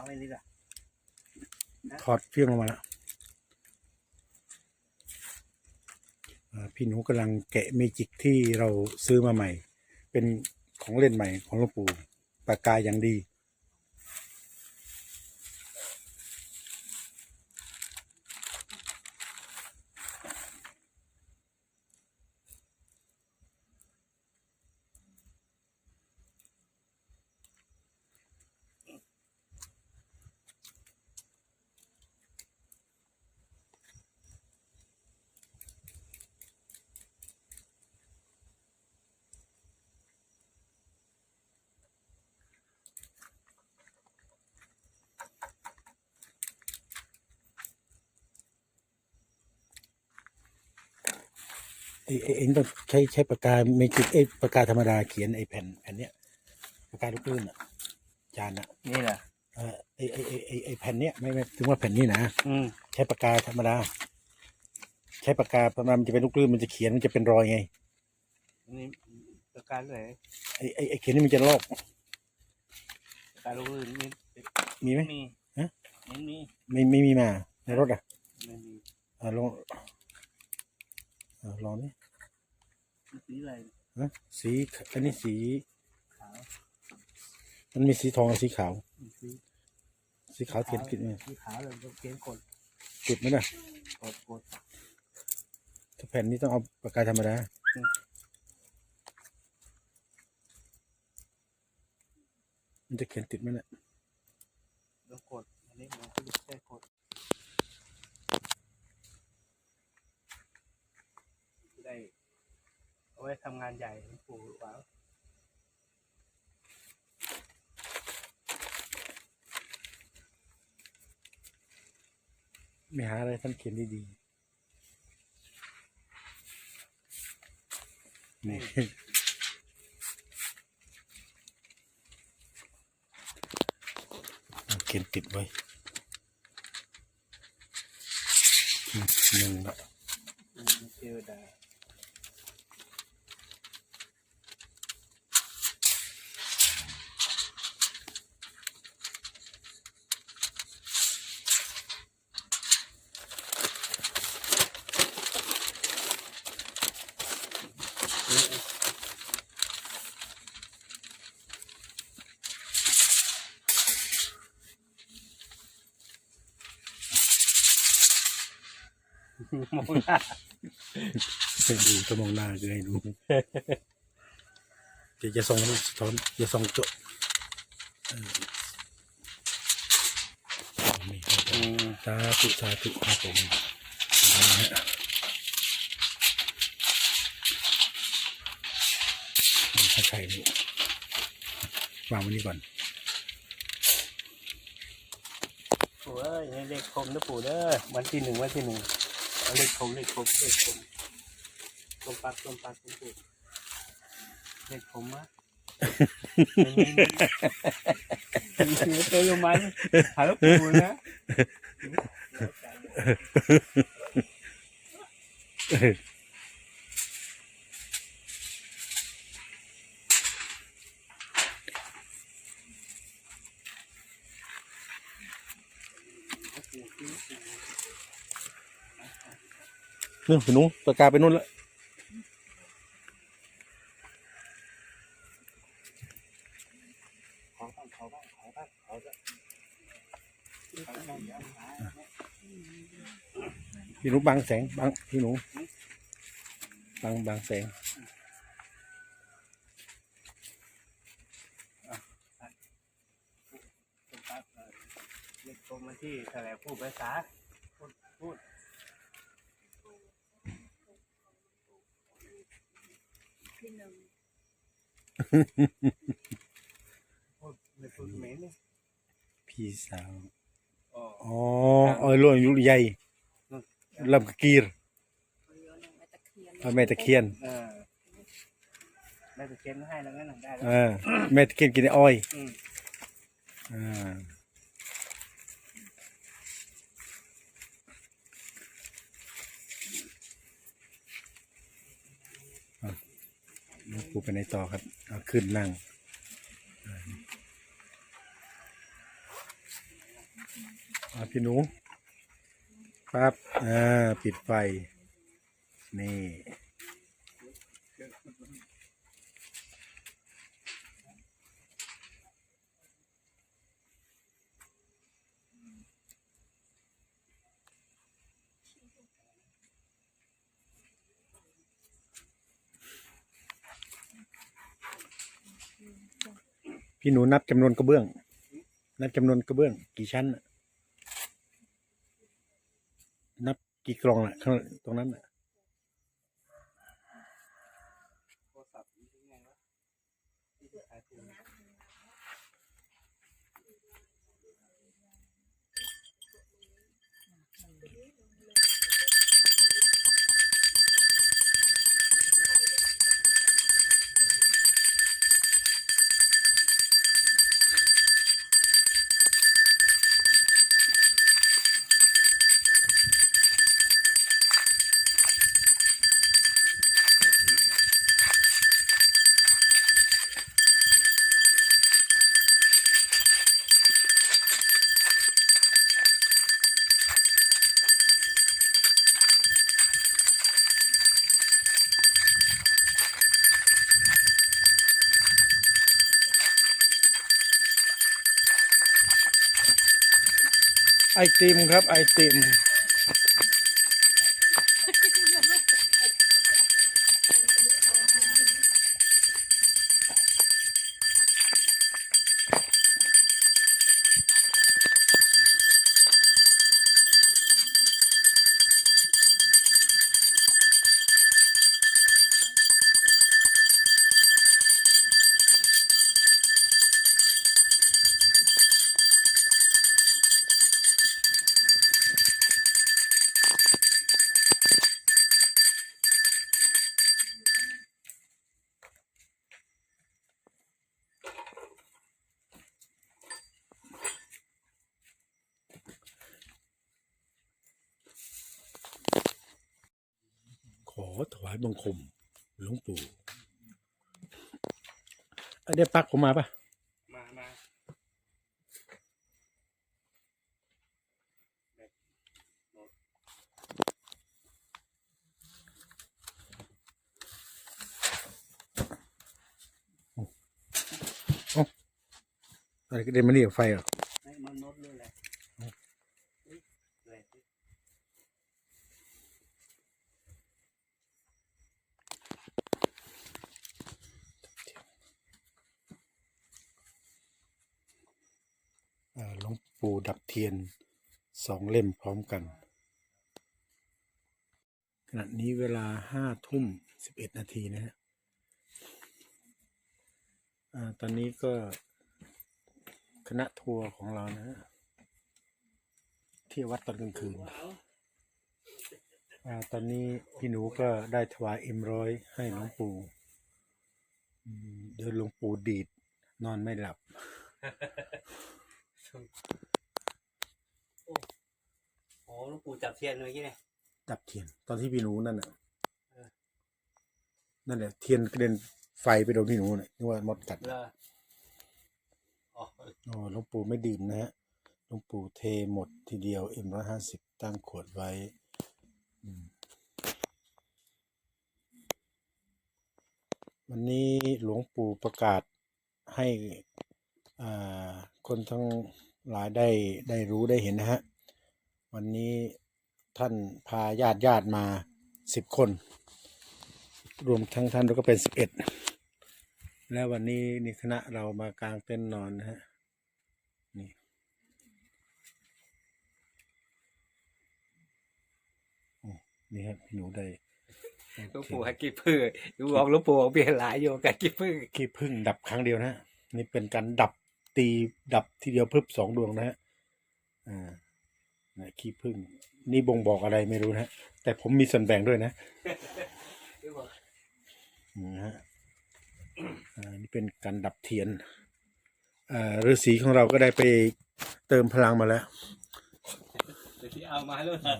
างไว้นี่ละถอดเพียงออกมาแล้วพี่หนูกำลังแกะเมจิกที่เราซื้อมาใหม่ เป็นของเล่นใหม่ของหลวงปู่ปากกาอย่างดี เอ็งต้องใช้ใช้ปากกาเมจิกเอ้ยปากกาธรรมดาเขียนไอ้แผ่นแผ่นเนี้ยปากกาลูกปืนอะจานอะนี่แหละเออไอ้ไอ้ไอ้ไอ้ไอ้แผ่นเนี้ยไม่ไม่ถึงว่าแผ่นนี้นะอืมใช้ปากกาธรรมดา ใช้ปากกาธรรมดามันจะเป็นลูกปืนมันจะเขียนมันจะเป็นรอยไงนี่ประการเลยไอ้ไอ้ไอ้เขียนนี่มันจะลอกประการลูกอื่นมีมีไหมมีฮะไม่มีไม่ไม่มีมาในรถอะไม่มีอ่าลองอ่าลองนี่ สีอะไรฮะสีอันนี้สี ขาวมันมีสีทองกับสีขาว สีสีขาวเทียนกินเนี่ยสีขาวเลยต้องเขียนกดจุดไหมล่ะกดกดถ้าแผ่นนี้ต้องเอาปากกาธรรมดาอืมมันจะเขียนติดไหมเนี่ยแล้วกดอันนี้มันก็แค่กดได้ เอาไว้ทำงานใหญ่หลวงปู่หรือเปล่าไม่หาอะไรท่านเขียนดีๆนี่เอาเขียนติดไว้อืมหนึ่งละอืมเทวดา มองหน้าให้ดูจะมองหน้าจะให้ดูจะจะส่องสะท้อนจะส่องโจนี่ครับผอืมมสาธุสาธุครับผมใครนี่วางไว้นี่ก่อนปู่เอ้ยให้เลขคมนะปู่เด้อวันที่หนึ่งวันที่หนึ่ง เอาเลขคมเลขคมเลขคมคมปักคมปักคมปู่เลขคมมะไม่เจอลงมาหาลูกปู่นะปู่ นู่นพี่หนุ้ปากกาไปนู่นละขอบ้างขอบ้างขอบ้างขอบ้างขอบ้างอย่าหาพี่หนุบังแสงบังพี่หนูบังบังแสงคมปักเออเลขคมมาที่แถลงพูดภาษาพูดพูด ที่หนึ่ง พูดไม่พูดเหม็นเนี่ยพี่สาวอ๋ออ๋อเออล่วงยุใหญ่ลำกะกีรเรือหนึ่งแม่ตะเคียนเอาแม่ตะเคียนเออแม่ตะเคียนให้แล้วงั้นน่ะได้แล้วเออแม่ตะเคียนกินไอ้อ้อยอืมอ่าเอาหลวง ปูไปในต่อครับเอาขึ้นนั่งอาพี่หนูปั๊บอ่าปิดไฟ นี่ พี่หนูนับจำนวนกระเบื้อง นับจำนวนกระเบื้อง กี่ชั้น นับกี่กล่องล่ะ ตรงนั้นอะ โทรศัพท์นี่ยังไงวะที่จะขายถูก ไอติมครับไอติม อถวายบังคมหลวงปู่เอ้ยได้ปลักผมมาปะมามาอะไรก็เดินมาเรียกไฟเหรอให้มันลดเลยแหละเฮ้ยแหละ เอ่อหลวง ปู่ดับเทียนสองเล่มพร้อมกัน ขณะนี้เวลาห้าทุ่มสิบเอ็ดนาทีนะฮะตอนนี้ก็คณะทัวร์ของเรานะฮะที่วัดตอนกลางคืนอตอนนี้พี่หนูก็ได้ถวายเอ็มร้อยให้หลวงปู่เดินหลวงปู่ดีดนอนไม่หลับ โอ้หลูกปู่จับเทียนเลยกี่เนี่ยดับเทียน ตอนที่พี่หนูนั่นน่ะเออ นั่นแหละเทียนกระเด็นไฟไปโดนพี่หนูน่ะนึกว่ามดกัดเลออ๋ออ๋อหลวงปู่ไม่ดื่มนะฮะหลวงปู่เทหมดทีเดียวเอ็มร้อยห้าสิบตั้งขวดไว้อืมวันนี้หลวงปู่ประกาศให้อ่าคนทั้งหลายได้ได้รู้ได้เห็นนะฮะ วันนี้ท่านพาญาติญาติมาสิบคน รวมทั้งท่านแล้วก็เป็นสิบเอ็ดแล้ววันนี้นี่คณะเรามากางเต็นท์นอนนะฮะนี่โอ้นี่ครับพี่หนูได้ได้หลูกปู่ให้กี่พืชดูบอกหลูกปู่บอกเปลี่ยนหลายอยู่กับกี่พืชขี้พึ่งดับครั้งเดียวนะฮะนี่เป็นการดับตีดับทีเดียวเพิ่มสองดวงนะฮะอ่า นะขี้พึ่งนี่บ่งบอกอะไรไม่รู้นะฮะแต่ผมมีส่วนแบ่งด้วยนะนะฮะอ่านี่เป็นการดับเทียนอ่าฤาษีของเราก็ได้ไปเติมพลังมาแล้วเดี๋ยวที่เอามาแล้วนะ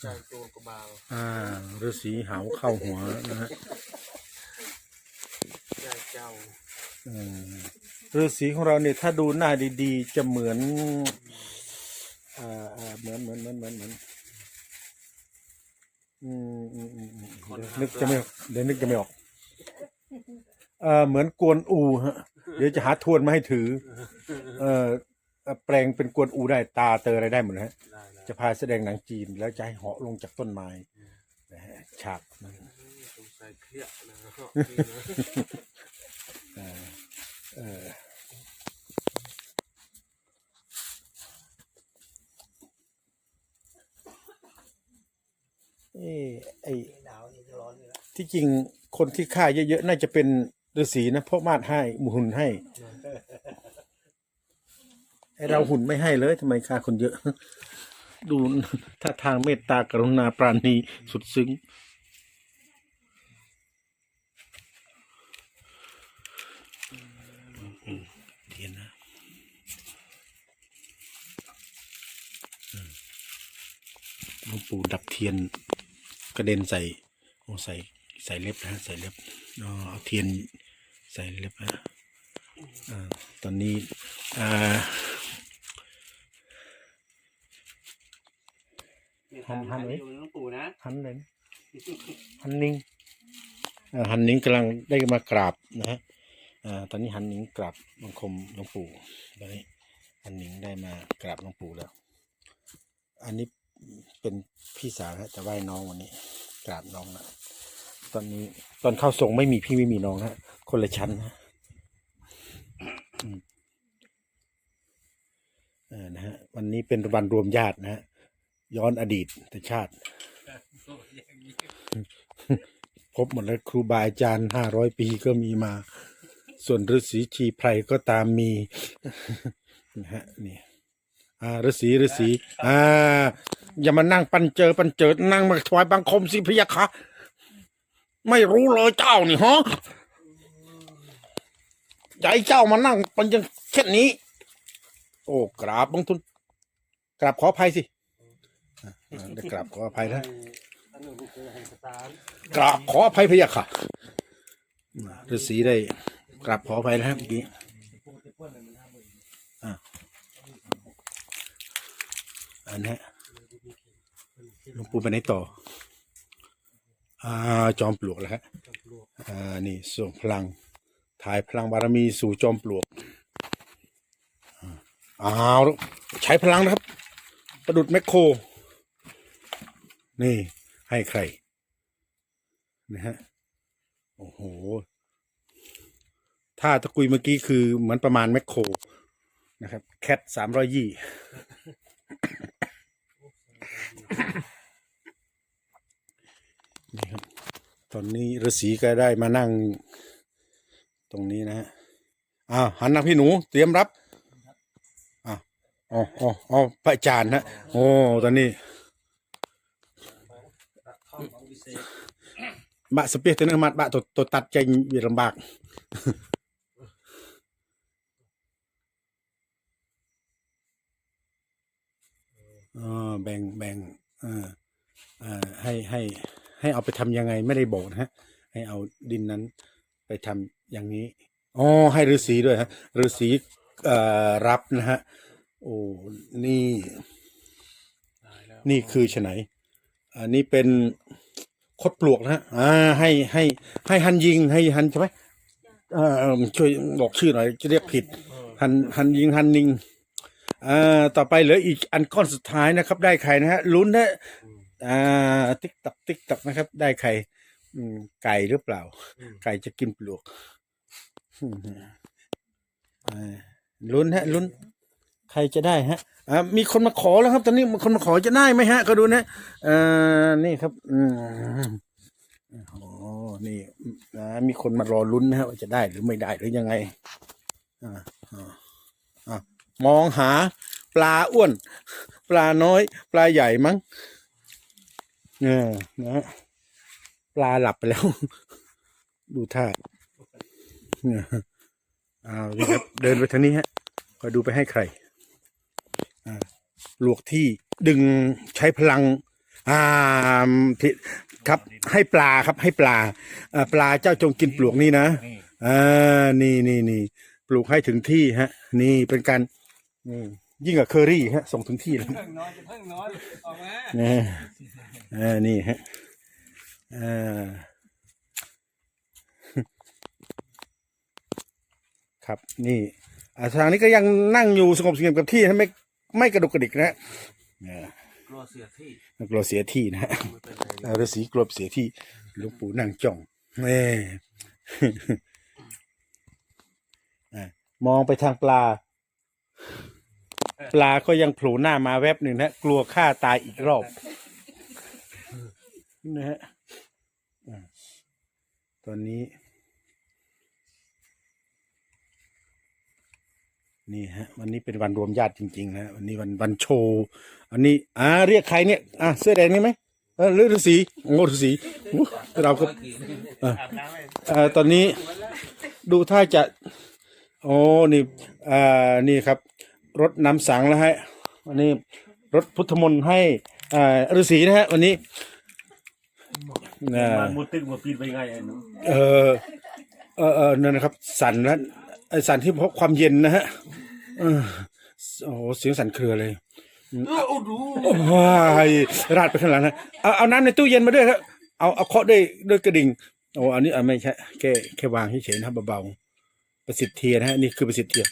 ใจตัวกระบาลอ่าฤาษีหาวเข้าหัวนะฮะใจเจ้าอืมฤาษีของเราเนี่ยถ้าดูหน้าดีๆ จะเหมือนอ่าอ่าเหมือนเหมือนเหมือนเหมือนเหมือนอืมอืมอืมอืมเดี๋ยวนึกจะไม่ออกเดี๋ยวนึกจะไม่ออกเอ่อเหมือนกวนอูฮะ เดี๋ยวจะหาทวนมาให้ถือ เอ่อเอ่อแปลงเป็นกวนอูได้ตาเตออะไรได้หมดนะฮะ ได้ได้ จะพาแสดงหนังจีน แล้วจะให้เหาะลงจากต้นไม้นะฮะฉากนั้นสงสัยเครียดนะครับเออเออเอ้ไอ้ที่จริงคนที่ฆ่าเยอะๆ น่าจะเป็นฤาษีนะ เพราะมาดให้หมุหุ่นให้ไอเราหุ่นไม่ให้เลยทำไมฆ่าคนเยอะ ดูท่าทางเมตตากรุณาปราณีสุดซึ้ง เทียนนะหลวงปู่ดับเทียนกระเด็นใส่โอ้ใส่ใส่เล็บนะใส่เล็บเอาเทียนใส่เล็บนะอ่าตอนนี้อ่า หันหันไว้อยู่หลวงปู่นะหันเลยนะหันนิ่งอ่าหันนิ่งกำลังได้มากราบนะฮะอ่าตอนนี้หันนิ่งกราบบังคมหลวงปู่ตอนนี้หันนิ่งได้มากราบหลวงปู่แล้ว อันนี้เป็นพี่สาวฮะจะไหว้น้องวันนี้กราบน้องนะตอนนี้ตอนเข้าทรงไม่มีพี่ไม่มีน้องฮะคนละชั้นนะอืมเออนะฮะวันนี้เป็นวันรวมญาตินะฮะ ย้อนอดีตแต่ชาติ พบหมดแล้วครูบาอาจารย์ห้าร้อยปีก็มีมา ส่วนฤาษีชีไพรก็ตามมีนะฮะนี่อ่าฤาษีฤาษีอ่า อย่ามานั่งปันเจอปันเจิดนั่งมาถวายบังคมสิพยะคะไม่รู้เลยเจ้านี่ฮะใจเจ้ามานั่งปันยังเช่นนี้ โอ้กราบบังทุนกราบขออภัยสิ ได้กราบขออภัยนะท่านหลวงปู่แห่งสตาร์กราบขออภัยพะยะค่ะฤาษีได้กราบขออภัยนะครับเมื่อกี้อะอันนี้หลวงปู่ไปไหนต่ออ่าจอมปลวกแล้วฮะอ่านี่ส่งพลังถ่ายพลังบารมีสู่จอมปลวกอ่าอ้าวใช้พลังนะครับ ประดุดแมคโคร นี่ให้ใครนะฮะโอ้โหถ้าตะกุยเมื่อกี้คือเหมือนประมาณแมคโครนะครับ แคทสามร้อยยี่นี่ครับตอนนี้ฤาษีก็ได้มานั่ง ตรงนี้นะฮะอ้าวหันนะพี่หนูเตรียมรับอ้าวอ๋ออ๋ออ๋อพระอาจารย์นะโอ้ตอนนี้ บะสเปียตัวนึงมัดบะตัวตัวตัดใจวีลำบากอ๋อแบ่งแบ่งเอ่าอ่าให้ให้ให้เอาไปทำยังไงไม่ได้บอกนะฮะ ให้เอาดินนั้นไปทำอย่างนี้อ๋อให้ฤาษีด้วยฮะฤาษีเอ่อรับนะฮะโอ้นี่ นี่คือฉไนอันนี้เป็น คดปลวกนะฮะอ่าให้ให้ให้ฮันยิงให้ฮันใช่ไหมเอ่าช่วยบอกชื่อหน่อยจะเรียกผิดฮันฮันยิงฮันนิงอ่าต่อไปเหลืออีกอันก้อนสุดท้ายนะครับ ได้ไข่นะฮะลุ้นนะอ่าติ๊กตักติ๊กตักนะครับ ได้ไข่อืมไก่หรือเปล่า ไก่จะกินปลวกอืมอ่าลุ้นฮะลุ้น ใครจะได้ฮะอ่ามีคนมาขอแล้วครับ ตอนนี้มีคนมาขอจะได้ไหมฮะ ก็ดูนะอ่านี่ครับอืมโอ้นี่นะมีคนมารอลุ้นนะฮะว่าจะได้หรือไม่ได้หรือยังไงอ่าอ่าอ่ามองหา ปลาอ้วน ปลาน้อย ปลาใหญ่มั้งเออนะฮะปลาหลับไปแล้ว ดูท่าเนี่ยอ้าวนี่ครับ เดินไปทางนี้ฮะคอยดูไปให้ใคร อ่าปลวกที่ดึงใช้พลังอ่าผิดครับให้ปลาครับให้ปลาเอ่อปลาเจ้าจงกินปลวกนี่นะนี่อ่านี่นี่นี่ปลูกให้ถึงที่ฮะ นี่เป็นการนี่ยิ่งกับเคอรี่ฮะ ส่งถึงที่เลยเพิ่งนอนจะเพิ่งนอนออกมานี่อ่านี่ฮะอ่าครับนี่อ่าทางนี้ก็ยังนั่งอยู่สงบเสงี่ยมกับที่นะไม่ ไม่กระดุกกระดิกนะฮะเนี่ยกลัวเสียที่กลัวเสียที่นะฮะไม่เป็นไรเอ่อฤาษีกลัวเสียที่หลวงปู่นั่งจ้องแม่อะมองไปทางปลา ปลาก็ยังโผล่หน้ามาแวบหนึ่งนะกลัวฆ่าตายอีกรอบนะฮะอะตอนนี้ นี่ฮะวันนี้เป็นวันรวมญาติจริง ๆ นะวันนี้วันวันโชว์อันนี้อ่าเรียกใครเนี่ยอะเสื้อแดงนี่ไหมเออหรือฤาษีโง่ฤาษีอู้เราก็อาบน้ำให้เอ่อตอนนี้ดูถ้าจะโอ้นี่อ่านี่ครับ รถนำสังแล้วฮะวันนี้รถพุทธมนต์ให้อ่าฤาษีนะฮะวันนี้นะมันมุดตึกมาปีนไปไงไอ้หนูเออเออเออนั่นนะครับ สั่นแล้วไอ้สั่นที่เพราะความเย็นนะฮะ เออโอ้โหเสียงสั่นเครือเลยเออโอ้ดูว้ายราดไปข้างหลังนะเอาเอาน้ำในตู้เย็นมาด้วยครับเอาเอาเคาะด้วยด้วยกระดิ่งโอ้อันนี้อะไม่ใช่แค่แค่วางเฉยๆนะครับเบาๆประสิทธิ์เทียนะฮะนี่คือประสิทธิ์เทีย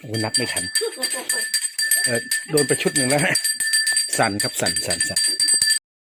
โอ้นับไม่ทันเออโดนไปชุดหนึ่งแล้วฮะสั่นครับสั่นสั่นสั่น